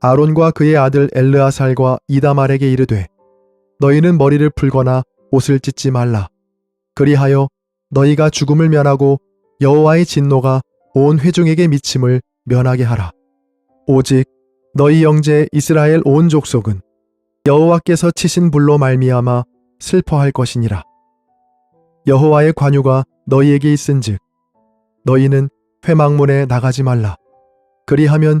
아론과 그의 아들 엘르아살과 이다말에게 이르되 너희는 머리를 풀거나 옷을 찢지 말라. 그리하여 너희가 죽음을 면하고 여호와의 진노가 온 회중에게 미침을 면하게 하라. 오직 너희 영제 이스라엘 온 족속은 여호와께서 치신 불로 말미암아 슬퍼할 것이니라. 여호와의 관유가 너희에게 있은즉 너희는 회막문에 나가지 말라. 그리하면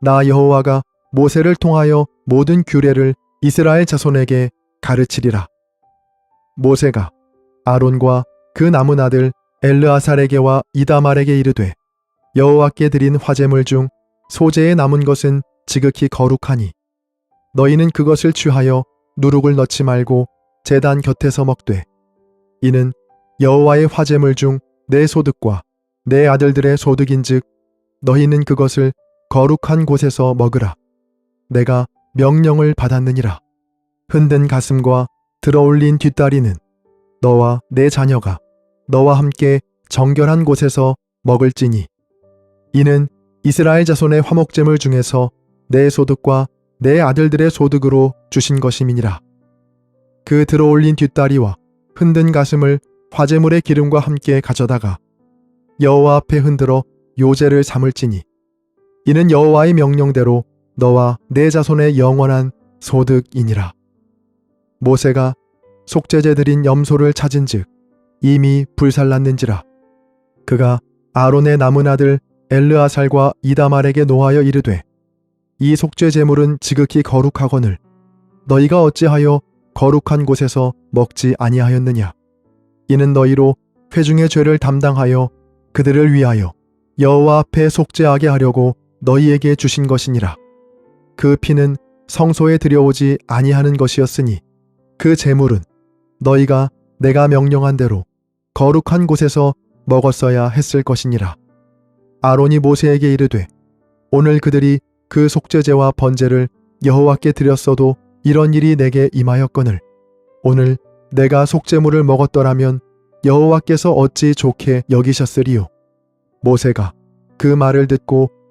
나 여호와가 모세를 통하여 모든 규례를 이스라엘 자손에게 가르치리라. 모세가 아론과 그 남은 아들 엘르아살에게와 이다말에게 이르되 여호와께 드린 화제물 중 소재에 남은 것은 지극히 거룩하니 너희는 그것을 취하여 누룩을 넣지 말고 제단 곁에서 먹되 이는 여호와의 화제물 중 내 소득과 내 아들들의 소득인즉 너희는 그것을 거룩한 곳에서 먹으라. 내가 명령을 받았느니라. 흔든 가슴과 들어올린 뒷다리는 너와 내 자녀가 너와 함께 정결한 곳에서 먹을지니 이는 이스라엘 자손의 화목제물 중에서 내 소득과 내 아들들의 소득으로 주신 것임이니라. 그 들어올린 뒷다리와 흔든 가슴을 화제물의 기름과 함께 가져다가 여호와 앞에 흔들어 요제를 삼을지니 이는 여호와의 명령대로 너와 내 자손의 영원한 소득이니라. 모세가 속죄제 드린 염소를 찾은즉 이미 불살랐는지라. 그가 아론의 남은 아들 엘르아살과 이다말에게 노하여 이르되 이 속죄 제물은 지극히 거룩하거늘 너희가 어찌하여 거룩한 곳에서 먹지 아니하였느냐 이는 너희로 회중의 죄를 담당하여 그들을 위하여 여호와 앞에 속죄하게 하려고 너희에게 주신 것이니라. 그 피는 성소에 들여오지 아니하는 것이었으니 그 제물은 너희가 내가 명령한 대로 거룩한 곳에서 먹었어야 했을 것이니라. 아론이 모세에게 이르되 오늘 그들이 그 속죄제와 번제를 여호와께 드렸어도 이런 일이 내게 임하였거늘 오늘 내가 속죄물을 먹었더라면 여호와께서 어찌 좋게 여기셨으리요. 모세가 그 말을 듣고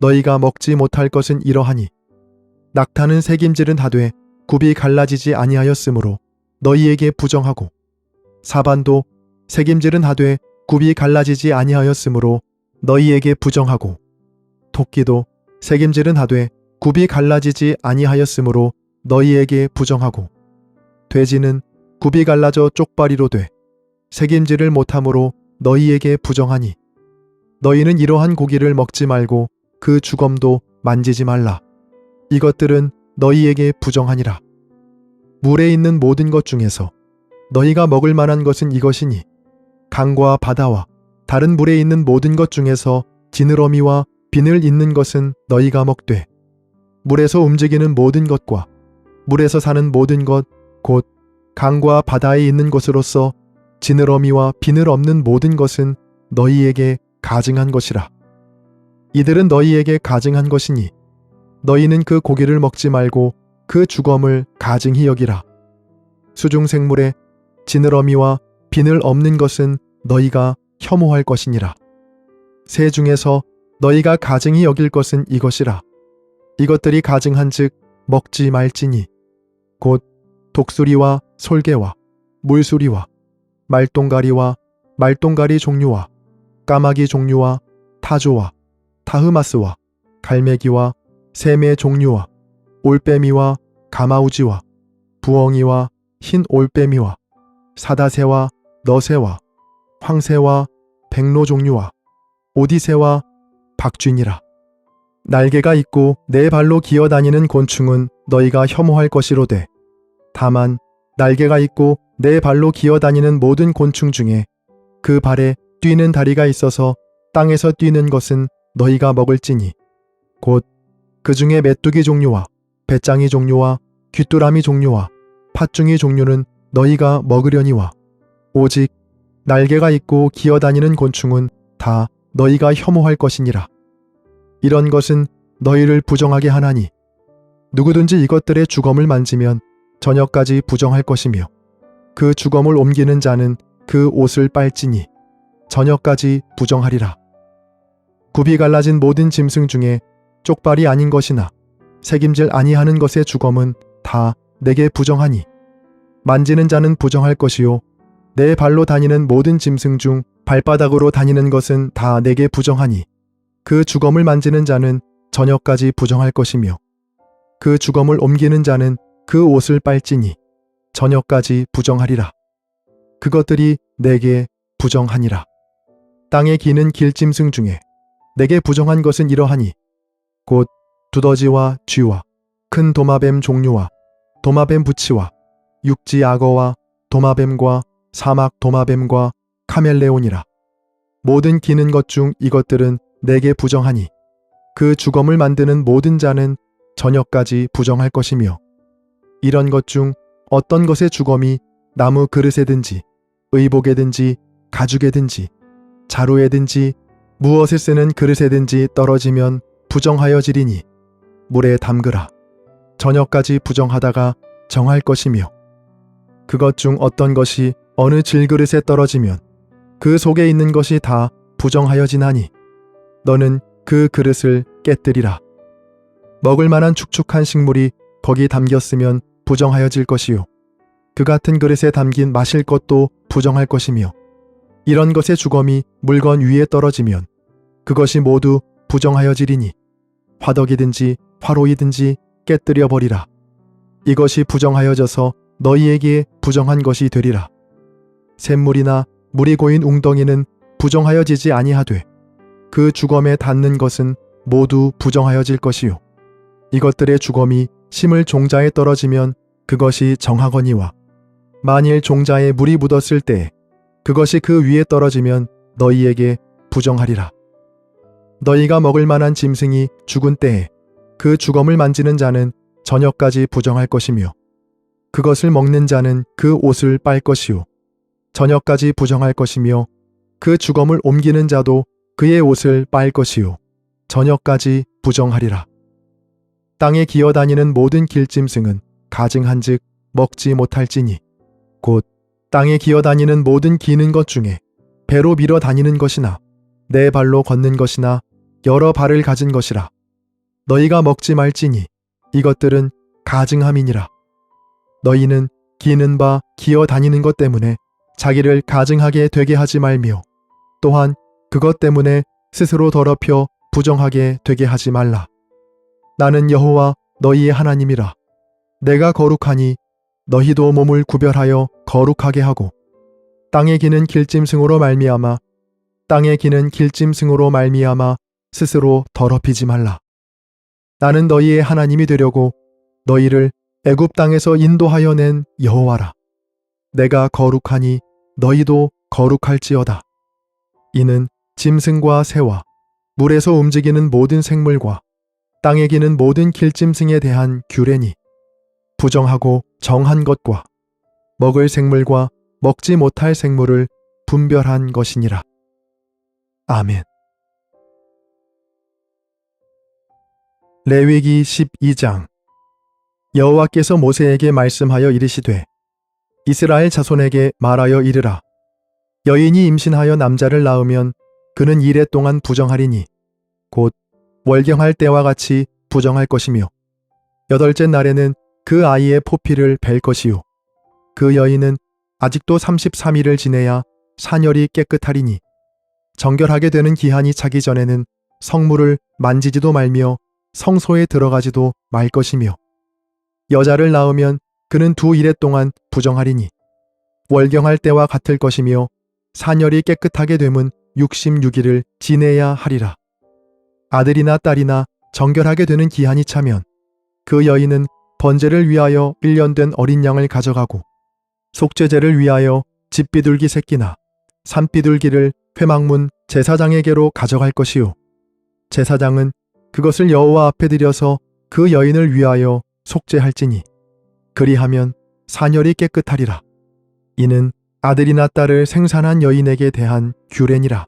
너희가 먹지 못할 것은 이러하니. 낙타는 색임질은 하되 굽이 갈라지지 아니하였으므로 너희에게 부정하고. 사반도 색임질은 하되 굽이 갈라지지 아니하였으므로 너희에게 부정하고. 토끼도 색임질은 하되 굽이 갈라지지 아니하였으므로 너희에게 부정하고. 돼지는 굽이 갈라져 쪽발이로 돼 색임질을 못함으로 너희에게 부정하니. 너희는 이러한 고기를 먹지 말고 그 주검도 만지지 말라. 이것들은 너희에게 부정하니라. 물에 있는 모든 것 중에서 너희가 먹을 만한 것은 이것이니 강과 바다와 다른 물에 있는 모든 것 중에서 지느러미와 비늘 있는 것은 너희가 먹되 물에서 움직이는 모든 것과 물에서 사는 모든 것 곧 강과 바다에 있는 것으로서 지느러미와 비늘 없는 모든 것은 너희에게 가증한 것이라 이들은 너희에게 가증한 것이니 너희는 그 고기를 먹지 말고 그 주검을 가증히 여기라. 수중 생물에 지느러미와 비늘 없는 것은 너희가 혐오할 것이니라. 새 중에서 너희가 가증히 여길 것은 이것이라. 이것들이 가증한 즉 먹지 말지니 곧 독수리와 솔개와 물수리와 말똥가리와 말똥가리 종류와 까마귀 종류와 타조와 타흐마스와 갈매기와 샘의 종류와 올빼미와 가마우지와 부엉이와 흰 올빼미와 사다새와 너새와 황새와 백로 종류와 오디새와 박쥐니라. 날개가 있고 네 발로 기어다니는 곤충은 너희가 혐오할 것이로되 다만 날개가 있고 네 발로 기어다니는 모든 곤충 중에 그 발에 뛰는 다리가 있어서 땅에서 뛰는 것은 너희가 먹을지니 곧 그 중에 메뚜기 종류와 배짱이 종류와 귀뚜라미 종류와 팥중이 종류는 너희가 먹으려니와 오직 날개가 있고 기어다니는 곤충은 다 너희가 혐오할 것이니라. 이런 것은 너희를 부정하게 하나니 누구든지 이것들의 주검을 만지면 저녁까지 부정할 것이며 그 주검을 옮기는 자는 그 옷을 빨지니 저녁까지 부정하리라. 굽이 갈라진 모든 짐승 중에 쪽발이 아닌 것이나 책임질 아니하는 것의 주검은 다 내게 부정하니 만지는 자는 부정할 것이요 내 발로 다니는 모든 짐승 중 발바닥으로 다니는 것은 다 내게 부정하니 그 주검을 만지는 자는 저녁까지 부정할 것이며 그 주검을 옮기는 자는 그 옷을 빨지니 저녁까지 부정하리라. 그것들이 내게 부정하니라. 땅에 기는 길짐승 중에 내게 부정한 것은 이러하니 곧 두더지와 쥐와 큰 도마뱀 종류와 도마뱀 부치와 육지 악어와 도마뱀과 사막 도마뱀과 카멜레온이라. 모든 기는 것 중 이것들은 내게 부정하니 그 주검을 만드는 모든 자는 저녁까지 부정할 것이며 이런 것 중 어떤 것의 주검이 나무 그릇에든지 의복에든지 가죽에든지 자루에든지 무엇을 쓰는 그릇에든지 떨어지면 부정하여지리니 물에 담그라. 저녁까지 부정하다가 정할 것이며 그것 중 어떤 것이 어느 질그릇에 떨어지면 그 속에 있는 것이 다 부정하여지나니 너는 그 그릇을 깨뜨리라. 먹을 만한 축축한 식물이 거기 담겼으면 부정하여질 것이요. 그 같은 그릇에 담긴 마실 것도 부정할 것이며 이런 것의 주검이 물건 위에 떨어지면 그것이 모두 부정하여지리니 화덕이든지 화로이든지 깨뜨려 버리라. 이것이 부정하여져서 너희에게 부정한 것이 되리라. 샘물이나 물이 고인 웅덩이는 부정하여지지 아니하되 그 주검에 닿는 것은 모두 부정하여질 것이요. 이것들의 주검이 심을 종자에 떨어지면 그것이 정하거니와 만일 종자에 물이 묻었을 때 그것이 그 위에 떨어지면 너희에게 부정하리라. 너희가 먹을 만한 짐승이 죽은 때에 그 주검을 만지는 자는 저녁까지 부정할 것이며 그것을 먹는 자는 그 옷을 빨 것이요 저녁까지 부정할 것이며 그 주검을 옮기는 자도 그의 옷을 빨 것이요 저녁까지 부정하리라. 땅에 기어다니는 모든 길짐승은 가증한즉 먹지 못할지니 곧 땅에 기어다니는 모든 기는 것 중에 배로 밀어 다니는 것이나 내 발로 걷는 것이나 여러 발을 가진 것이라. 너희가 먹지 말지니 이것들은 가증함이니라. 너희는 기는 바 기어 다니는 것 때문에 자기를 가증하게 되게 하지 말며 또한 그것 때문에 스스로 더럽혀 부정하게 되게 하지 말라. 나는 여호와 너희의 하나님이라. 내가 거룩하니 너희도 몸을 구별하여 거룩하게 하고 땅에 기는 길짐승으로 말미암아 땅에 기는 길짐승으로 말미암아 스스로 더럽히지 말라. 나는 너희의 하나님이 되려고 너희를 애굽 땅에서 인도하여 낸 여호와라. 내가 거룩하니 너희도 거룩할지어다. 이는 짐승과 새와 물에서 움직이는 모든 생물과 땅에 기는 모든 길짐승에 대한 규례니 부정하고 정한 것과 먹을 생물과 먹지 못할 생물을 분별한 것이니라. 아멘. 레위기 12장. 여호와께서 모세에게 말씀하여 이르시되 이스라엘 자손에게 말하여 이르라. 여인이 임신하여 남자를 낳으면 그는 이래 동안 부정하리니 곧 월경할 때와 같이 부정할 것이며 여덟째 날에는 그 아이의 포피를 벨 것이요. 그 여인은 아직도 33일을 지내야 사녀리 깨끗하리니 정결하게 되는 기한이 차기 전에는 성물을 만지지도 말며 성소에 들어가지도 말 것이며 여자를 낳으면 그는 두 일해 동안 부정하리니 월경할 때와 같을 것이며 사녀리 깨끗하게 되면 66일을 지내야 하리라. 아들이나 딸이나 정결하게 되는 기한이 차면 그 여인은 번제를 위하여 1년 된 어린 양을 가져가고 속죄제를 위하여 집비둘기 새끼나 산비둘기를 회막문 제사장에게로 가져갈 것이요. 제사장은 그것을 여호와 앞에 들여서 그 여인을 위하여 속죄할지니 그리하면 사녀리 깨끗하리라. 이는 아들이나 딸을 생산한 여인에게 대한 규례니라.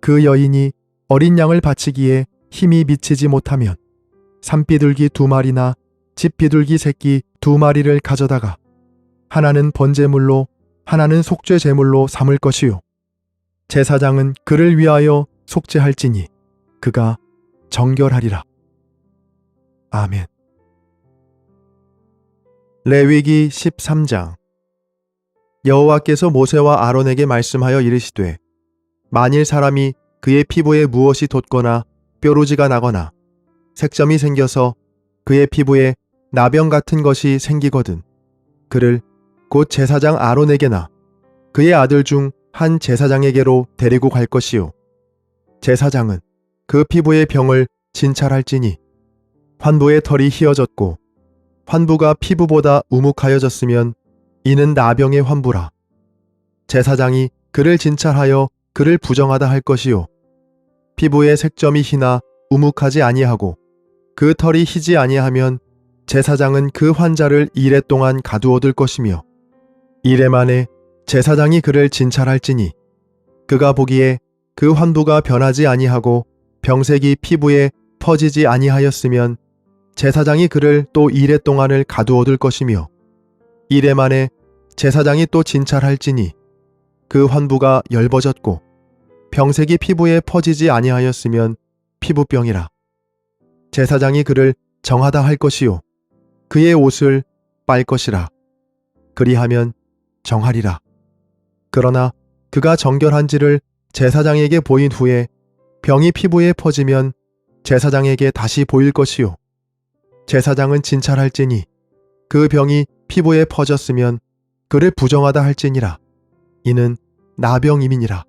그 여인이 어린 양을 바치기에 힘이 미치지 못하면 산비둘기 두 마리나 집비둘기 새끼 두 마리를 가져다가 하나는 번제물로 하나는 속죄 제물로 삼을 것이요 제사장은 그를 위하여 속죄할지니 그가 정결하리라. 아멘. 레위기 13장 여호와께서 모세와 아론에게 말씀하여 이르시되 만일 사람이 그의 피부에 무엇이 돋거나 뾰루지가 나거나 색점이 생겨서 그의 피부에 나병 같은 것이 생기거든 그를 곧 제사장 아론에게나 그의 아들 중 한 제사장에게로 데리고 갈 것이요. 제사장은 그 피부의 병을 진찰할지니 환부의 털이 휘어졌고 환부가 피부보다 우묵하여졌으면 이는 나병의 환부라. 제사장이 그를 진찰하여 그를 부정하다 할 것이요. 피부의 색점이 희나 우묵하지 아니하고 그 털이 희지 아니하면 제사장은 그 환자를 이래 동안 가두어둘 것이며 이래 만에 제사장이 그를 진찰할지니 그가 보기에 그 환부가 변하지 아니하고 병색이 피부에 퍼지지 아니하였으면 제사장이 그를 또 이래 동안을 가두어둘 것이며 이래 만에 제사장이 또 진찰할지니 그 환부가 엷어졌고 병색이 피부에 퍼지지 아니하였으면 피부병이라. 제사장이 그를 정하다 할 것이요. 그의 옷을 빨 것이라. 그리하면 정하리라 그러나 그가 정결한지를 제사장에게 보인 후에 병이 피부에 퍼지면 제사장에게 다시 보일 것이요. 제사장은 진찰할지니 그 병이 피부에 퍼졌으면 그를 부정하다 할지니라. 이는 나병임이니라.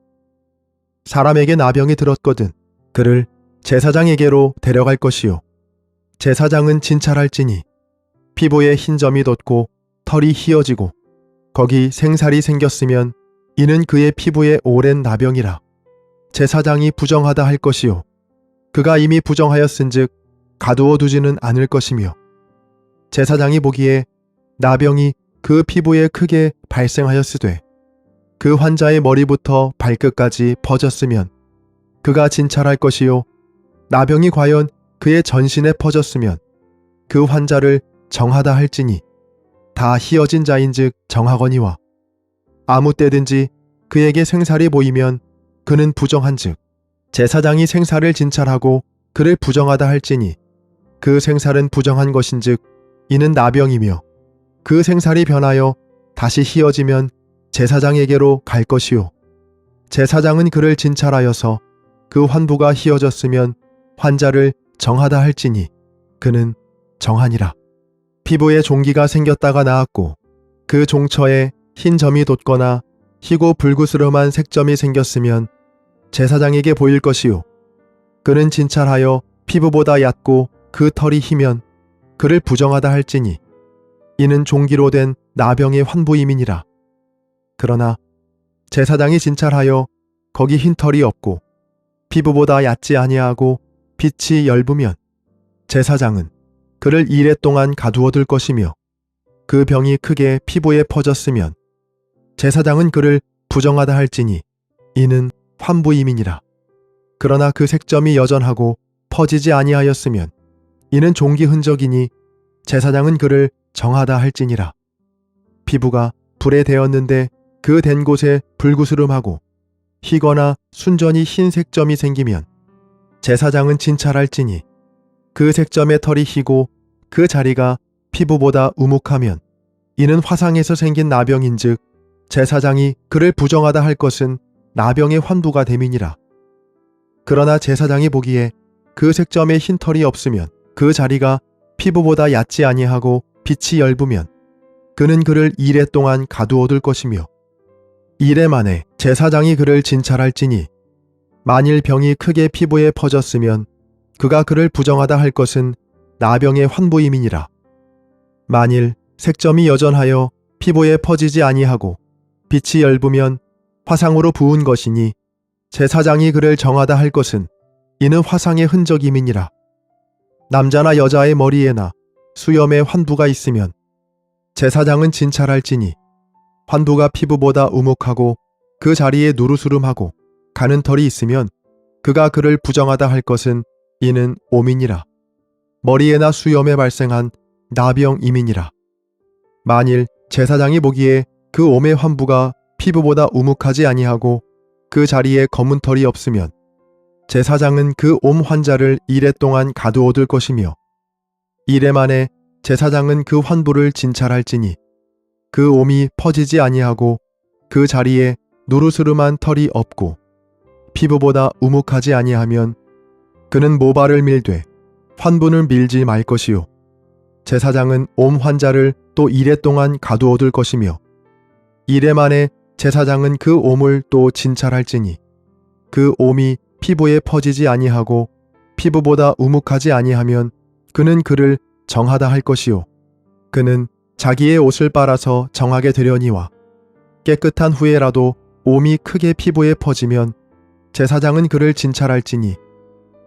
사람에게 나병이 들었거든 그를 제사장에게로 데려갈 것이요. 제사장은 진찰할지니 피부에 흰 점이 돋고 털이 휘어지고 거기 생살이 생겼으면 이는 그의 피부에 오랜 나병이라. 제사장이 부정하다 할 것이요. 그가 이미 부정하였은즉 가두어 두지는 않을 것이며 제사장이 보기에 나병이 그 피부에 크게 발생하였으되 그 환자의 머리부터 발끝까지 퍼졌으면 그가 진찰할 것이요 나병이 과연 그의 전신에 퍼졌으면 그 환자를 정하다 할지니 다 희어진 자인즉 정하거니와 아무 때든지 그에게 생살이 보이면 그는 부정한즉 제사장이 생살을 진찰하고 그를 부정하다 할지니 그 생살은 부정한 것인즉 이는 나병이며 그 생살이 변하여 다시 희어지면 제사장에게로 갈 것이요. 제사장은 그를 진찰하여서 그 환부가 희어졌으면 환자를 정하다 할지니 그는 정하니라 피부에 종기가 생겼다가 나았고 그 종처에 흰 점이 돋거나 희고 불구스름한 색점이 생겼으면 제사장에게 보일 것이요. 그는 진찰하여 피부보다 얕고 그 털이 희면 그를 부정하다 할지니 이는 종기로 된 나병의 환부임이니라. 그러나 제사장이 진찰하여 거기 흰 털이 없고 피부보다 얕지 아니하고 빛이 엷으면 제사장은 그를 이래 동안 가두어둘 것이며 그 병이 크게 피부에 퍼졌으면 제사장은 그를 부정하다 할지니 이는 환부임이니라. 그러나 그 색점이 여전하고 퍼지지 아니하였으면 이는 종기 흔적이니 제사장은 그를 정하다 할지니라. 피부가 불에 대었는데 그 된 곳에 불구스름하고 희거나 순전히 흰 색점이 생기면 제사장은 진찰할지니 그 색점의 털이 희고 그 자리가 피부보다 우묵하면 이는 화상에서 생긴 나병인즉 제사장이 그를 부정하다 할 것은 나병의 환부가 됨이니라. 그러나 제사장이 보기에 그 색점에 흰 털이 없으면 그 자리가 피부보다 얕지 아니하고 빛이 엷으면 그는 그를 이래 동안 가두어둘 것이며 이래 만에 제사장이 그를 진찰할지니 만일 병이 크게 피부에 퍼졌으면 그가 그를 부정하다 할 것은 나병의 환부임이니라. 만일 색점이 여전하여 피부에 퍼지지 아니하고 빛이 엷으면 화상으로 부은 것이니 제사장이 그를 정하다 할 것은 이는 화상의 흔적임이니라. 남자나 여자의 머리에나 수염에 환부가 있으면 제사장은 진찰할지니 환부가 피부보다 우묵하고 그 자리에 누르스름하고 가는 털이 있으면 그가 그를 부정하다 할 것은 이는 오민이라. 머리에나 수염에 발생한 나병임이니라. 만일 제사장이 보기에 그 옴의 환부가 피부보다 우묵하지 아니하고 그 자리에 검은 털이 없으면 제사장은 그 옴 환자를 이래 동안 가두어둘 것이며 이래 만에 제사장은 그 환부를 진찰할지니 그 옴이 퍼지지 아니하고 그 자리에 누르스름한 털이 없고 피부보다 우묵하지 아니하면 그는 모발을 밀되 환부는 밀지 말 것이요. 제사장은 옴 환자를 또 이래 동안 가두어둘 것이며 이래 만에 제사장은 그 옴을 또 진찰할지니 그 옴이 피부에 퍼지지 아니하고 피부보다 우묵하지 아니하면 그는 그를 정하다 할 것이요. 그는 자기의 옷을 빨아서 정하게 되려니와 깨끗한 후에라도 옴이 크게 피부에 퍼지면 제사장은 그를 진찰할지니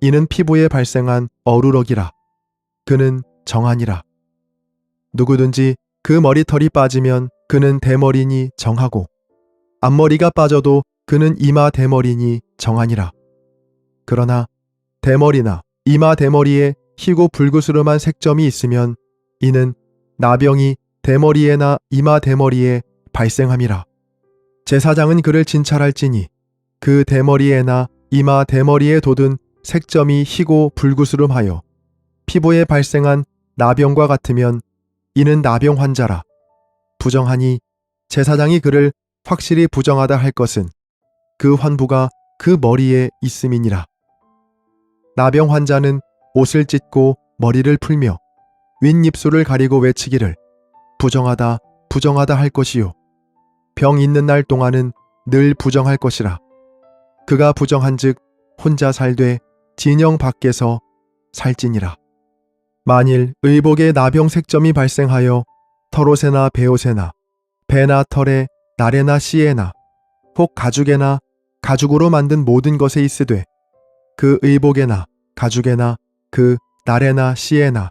이는 피부에 발생한 어루럭이라. 그는 정하니라. 누구든지 그 머리털이 빠지면 그는 대머리니 정하고 앞머리가 빠져도 그는 이마 대머리니 정하니라. 그러나 대머리나 이마 대머리에 희고 불구스름한 색점이 있으면 이는 나병이 대머리에나 이마 대머리에 발생함이라. 제사장은 그를 진찰할지니 그 대머리에나 이마 대머리에 돋은 색점이 희고 불구스름하여 피부에 발생한 나병과 같으면 이는 나병 환자라. 부정하니 제사장이 그를 확실히 부정하다 할 것은 그 환부가 그 머리에 있음이니라. 나병 환자는 옷을 찢고 머리를 풀며 윗입술을 가리고 외치기를 부정하다 부정하다 할 것이요. 병 있는 날 동안은 늘 부정할 것이라. 그가 부정한즉 혼자 살되 진영 밖에서 살지니라. 만일 의복에 나병 색점이 발생하여 털옷에나 베옷에나 배나 털에 날에나 씨에나 혹 가죽에나 가죽으로 만든 모든 것에 있으되 그 의복에나 가죽에나 그 날에나 씨에나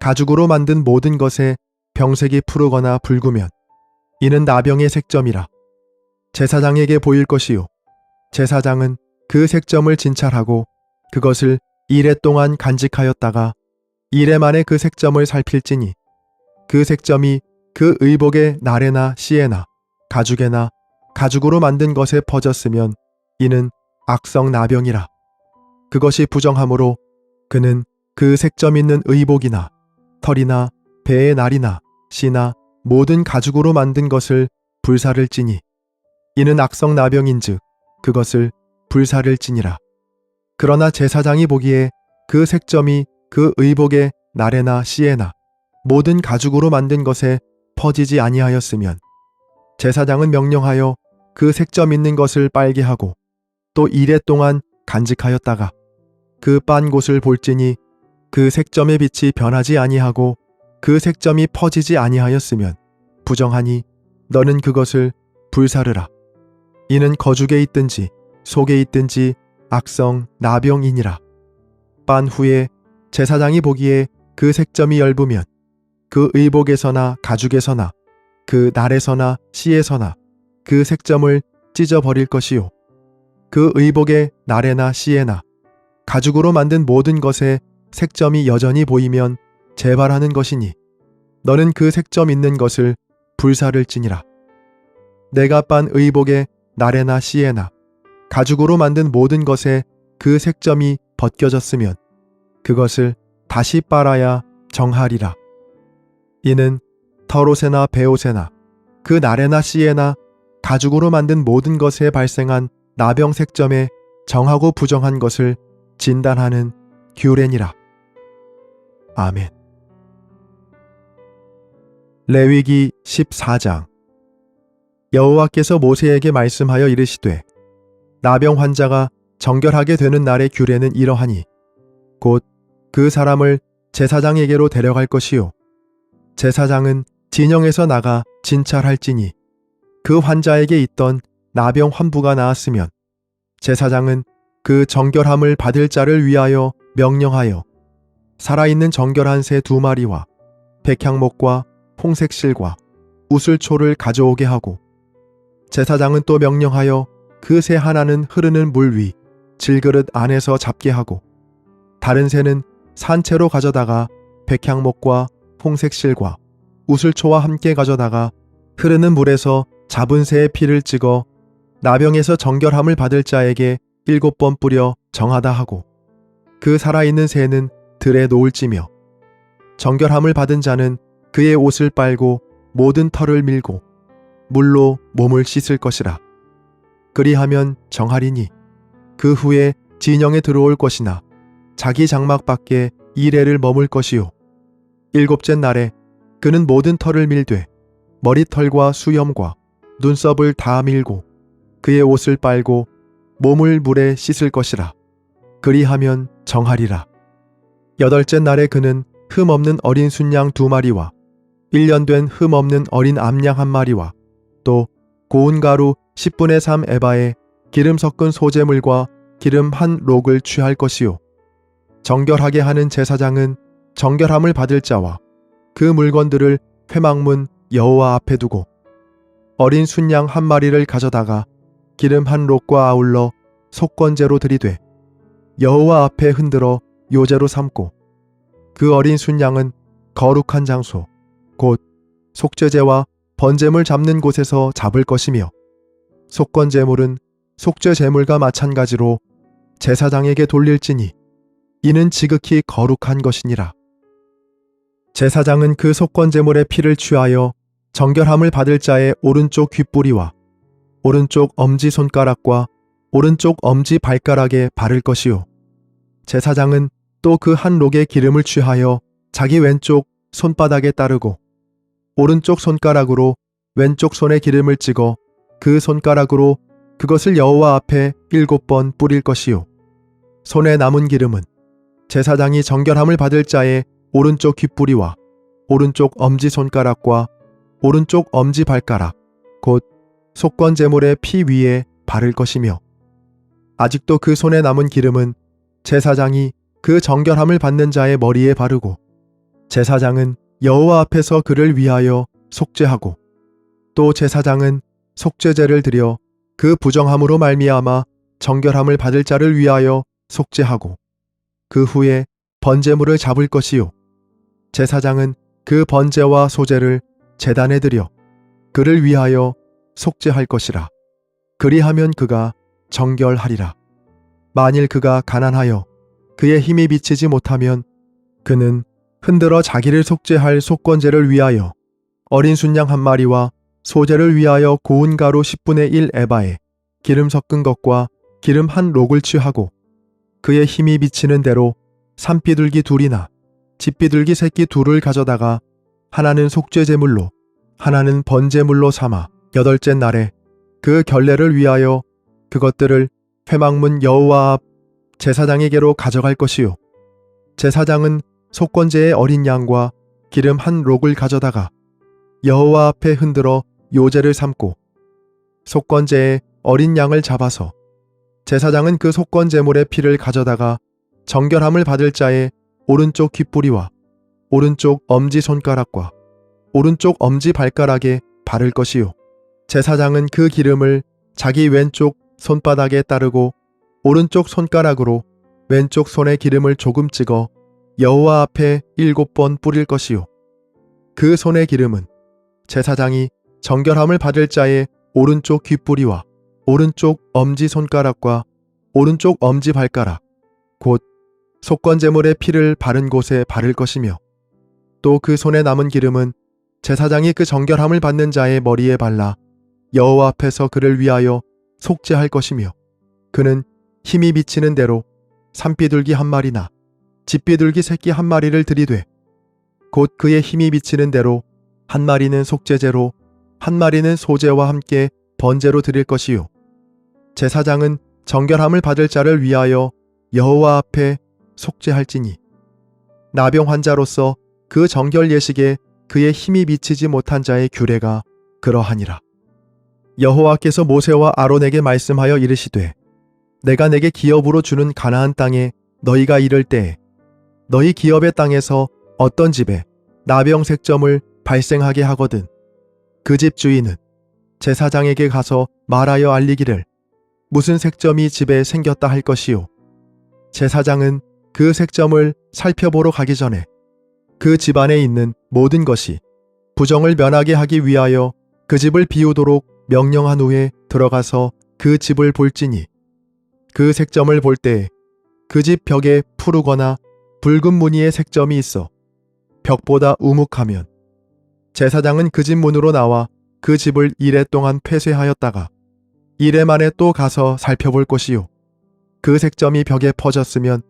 가죽으로 만든 모든 것에 병색이 푸르거나 붉으면 이는 나병의 색점이라 제사장에게 보일 것이요 제사장은 그 색점을 진찰하고 그것을 이래 동안 간직하였다가 이래 만에 그 색점을 살필지니 그 색점이 그 의복의 날에나 씨에나 가죽에나 가죽으로 만든 것에 퍼졌으면 이는 악성 나병이라. 그것이 부정하므로 그는 그 색점 있는 의복이나 털이나 배의 날이나 씨나 모든 가죽으로 만든 것을 불사를 찌니 이는 악성 나병인즉 그것을 불사를 찌니라. 그러나 제사장이 보기에 그 색점이 그 의복의 나래나 씨에나 모든 가죽으로 만든 것에 퍼지지 아니하였으면 제사장은 명령하여 그 색점 있는 것을 빨게 하고 또 이래 동안 간직하였다가 그 빤 곳을 볼지니 그 색점의 빛이 변하지 아니하고 그 색점이 퍼지지 아니하였으면 부정하니 너는 그것을 불사르라. 이는 거죽에 있든지 속에 있든지 악성 나병이니라. 빤 후에 제사장이 보기에 그 색점이 엷으면 그 의복에서나 가죽에서나 그 날에서나 씨에서나 그 색점을 찢어 버릴 것이요. 그 의복의 날에나 씨에나 가죽으로 만든 모든 것에 색점이 여전히 보이면 재발하는 것이니 너는 그 색점 있는 것을 불사를 찌니라. 내가 빤 의복의 날에나 씨에나 가죽으로 만든 모든 것에 그 색점이 벗겨졌으면 그것을 다시 빨아야 정하리라. 이는 털옷에나 베옷에나 그 날에나 씨에나 가죽으로 만든 모든 것에 발생한 나병 색점에 정하고 부정한 것을 진단하는 규례니라. 아멘. 레위기 14장 여호와께서 모세에게 말씀하여 이르시되 나병 환자가 정결하게 되는 날의 규례는 이러하니 곧 그 사람을 제사장에게로 데려갈 것이요. 제사장은 진영에서 나가 진찰할지니 그 환자에게 있던 나병 환부가 나았으면 제사장은 그 정결함을 받을 자를 위하여 명령하여 살아있는 정결한 새 두 마리와 백향목과 홍색실과 우슬초를 가져오게 하고 제사장은 또 명령하여 그 새 하나는 흐르는 물 위 질그릇 안에서 잡게 하고 다른 새는 산채로 가져다가 백향목과 홍색실과 우슬초와 함께 가져다가 흐르는 물에서 잡은 새의 피를 찍어 나병에서 정결함을 받을 자에게 일곱 번 뿌려 정하다 하고 그 살아있는 새는 들에 놓을지며 정결함을 받은 자는 그의 옷을 빨고 모든 털을 밀고 물로 몸을 씻을 것이라. 그리하면 정하리니 그 후에 진영에 들어올 것이나 자기 장막 밖에 이래를 머물 것이요. 일곱째 날에 그는 모든 털을 밀되 머리털과 수염과 눈썹을 다 밀고 그의 옷을 빨고 몸을 물에 씻을 것이라. 그리하면 정하리라. 여덟째 날에 그는 흠 없는 어린 순양 두 마리와 1년 된 흠 없는 어린 암양 한 마리와 또 고운 가루 10분의 3 에바에 기름 섞은 소재물과 기름 한 록을 취할 것이요. 정결하게 하는 제사장은 정결함을 받을 자와 그 물건들을 회막문 여호와 앞에 두고 어린 순양 한 마리를 가져다가 기름 한 록과 아울러 속건제로 들이되 여호와 앞에 흔들어 요제로 삼고 그 어린 순양은 거룩한 장소 곧 속죄제와 번제물 잡는 곳에서 잡을 것이며 속건 제물은 속죄 제물과 마찬가지로 제사장에게 돌릴지니 이는 지극히 거룩한 것이니라. 제사장은 그 속건 제물의 피를 취하여 정결함을 받을 자의 오른쪽 귓뿌리와 오른쪽 엄지 손가락과 오른쪽 엄지 발가락에 바를 것이요. 제사장은 또 그 한 록의 기름을 취하여 자기 왼쪽 손바닥에 따르고 오른쪽 손가락으로 왼쪽 손에 기름을 찍어 그 손가락으로 그것을 여호와 앞에 일곱 번 뿌릴 것이요. 손에 남은 기름은 제사장이 정결함을 받을 자의 오른쪽 귓뿌리와 오른쪽 엄지 손가락과 오른쪽 엄지 발가락 곧 속건 제물의 피 위에 바를 것이며 아직도 그 손에 남은 기름은 제사장이 그 정결함을 받는 자의 머리에 바르고 제사장은 여호와 앞에서 그를 위하여 속죄하고 또 제사장은 속죄제를 드려 그 부정함으로 말미암아 정결함을 받을 자를 위하여 속죄하고 그 후에 번제물을 잡을 것이요. 제사장은 그 번제와 소제를 제단에 드려 그를 위하여 속죄할 것이라. 그리하면 그가 정결하리라. 만일 그가 가난하여 그의 힘이 미치지 못하면 그는 흔들어 자기를 속죄할 속건제를 위하여 어린 순양 한 마리와 소재를 위하여 고운 가루 10분의 1 에바에 기름 섞은 것과 기름 한 록을 취하고 그의 힘이 비치는 대로 산비둘기 둘이나 집비둘기 새끼 둘을 가져다가 하나는 속죄 제물로 하나는 번제물로 삼아 여덟째 날에 그 결례를 위하여 그것들을 회막문 여호와 앞 제사장에게로 가져갈 것이요. 제사장은 속건제의 어린 양과 기름 한 록을 가져다가 여호와 앞에 흔들어 요제를 삼고 속건제의 어린 양을 잡아서 제사장은 그 속건 제물의 피를 가져다가 정결함을 받을 자의 오른쪽 귓뿌리와 오른쪽 엄지 손가락과 오른쪽 엄지 발가락에 바를 것이요. 제사장은 그 기름을 자기 왼쪽 손바닥에 따르고 오른쪽 손가락으로 왼쪽 손에 기름을 조금 찍어 여호와 앞에 일곱 번 뿌릴 것이요. 그 손의 기름은 제사장이 정결함을 받을 자의 오른쪽 귓뿌리와 오른쪽 엄지 손가락과 오른쪽 엄지 발가락 곧 속건 제물의 피를 바른 곳에 바를 것이며 또 그 손에 남은 기름은 제사장이 그 정결함을 받는 자의 머리에 발라 여호와 앞에서 그를 위하여 속죄할 것이며 그는 힘이 비치는 대로 산비둘기 한 마리나 집비둘기 새끼 한 마리를 들이되 곧 그의 힘이 비치는 대로 한 마리는 속죄제로 한 마리는 소제와 함께 번제로 드릴 것이요. 제사장은 정결함을 받을 자를 위하여 여호와 앞에 속죄할지니. 나병 환자로서 그 정결 예식에 그의 힘이 미치지 못한 자의 규례가 그러하니라. 여호와께서 모세와 아론에게 말씀하여 이르시되 내가 내게 기업으로 주는 가나안 땅에 너희가 이를 때에 너희 기업의 땅에서 어떤 집에 나병 색점을 발생하게 하거든. 그 집 주인은 제사장에게 가서 말하여 알리기를 무슨 색점이 집에 생겼다 할 것이요 제사장은 그 색점을 살펴보러 가기 전에 그 집안에 있는 모든 것이 부정을 면하게 하기 위하여 그 집을 비우도록 명령한 후에 들어가서 그 집을 볼지니 그 색점을 볼때그집 벽에 푸르거나 붉은 무늬의 색점이 있어 벽보다 우묵하면 제사장은 그 집 문으로 나와 그 집을 이래 동안 폐쇄하였다가 이래 만에 또 가서 살펴볼 것이요. 그 색점이 벽에 퍼졌으면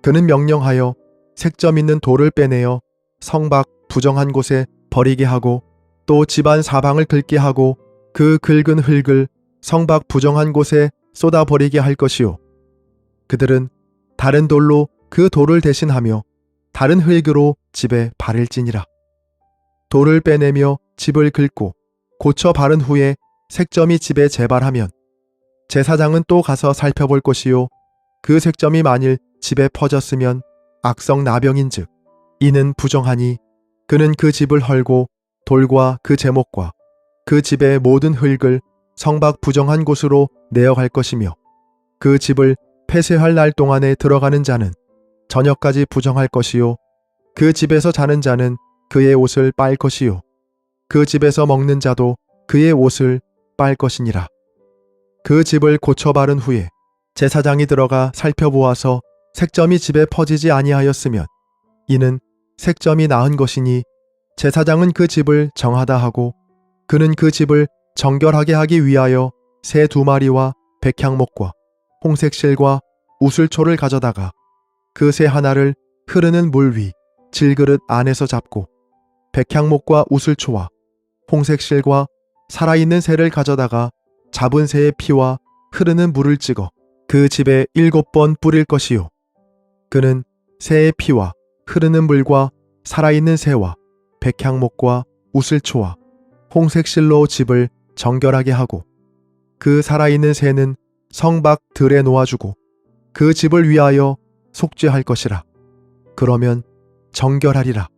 그는 명령하여 색점 있는 돌을 빼내어 성밖 부정한 곳에 버리게 하고 또 집안 사방을 긁게 하고 그 긁은 흙을 성밖 부정한 곳에 쏟아 버리게 할 것이요. 그들은 다른 돌로 그 돌을 대신하며 다른 흙으로 집에 바를지니라. 돌을 빼내며 집을 긁고 고쳐 바른 후에 색점이 집에 재발하면 제사장은 또 가서 살펴볼 것이요. 그 색점이 만일 집에 퍼졌으면 악성 나병인즉 이는 부정하니 그는 그 집을 헐고 돌과 그 제목과 그 집의 모든 흙을 성박 부정한 곳으로 내어갈 것이며 그 집을 폐쇄할 날 동안에 들어가는 자는 저녁까지 부정할 것이요. 그 집에서 자는 자는 그의 옷을 빨 것이요. 그 집에서 먹는 자도 그의 옷을 빨 것이니라. 그 집을 고쳐 바른 후에 제사장이 들어가 살펴보아서 색점이 집에 퍼지지 아니하였으면 이는 색점이 나은 것이니 제사장은 그 집을 정하다 하고 그는 그 집을 정결하게 하기 위하여 새 두 마리와 백향목과 홍색실과 우슬초를 가져다가 그 새 하나를 흐르는 물 위 질그릇 안에서 잡고 백향목과 우슬초와 홍색실과 살아있는 새를 가져다가 잡은 새의 피와 흐르는 물을 찍어 그 집에 일곱 번 뿌릴 것이요. 그는 새의 피와 흐르는 물과 살아있는 새와 백향목과 우슬초와 홍색실로 집을 정결하게 하고 그 살아있는 새는 성밖 들에 놓아주고 그 집을 위하여 속죄할 것이라. 그러면 정결하리라.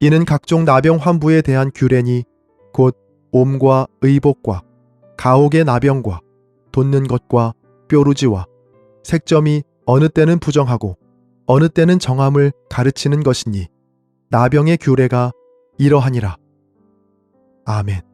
이는 각종 나병 환부에 대한 규례니 곧 옴과 의복과 가옥의 나병과 돋는 것과 뾰루지와 색점이 어느 때는 부정하고 어느 때는 정함을 가르치는 것이니 나병의 규례가 이러하니라. 아멘.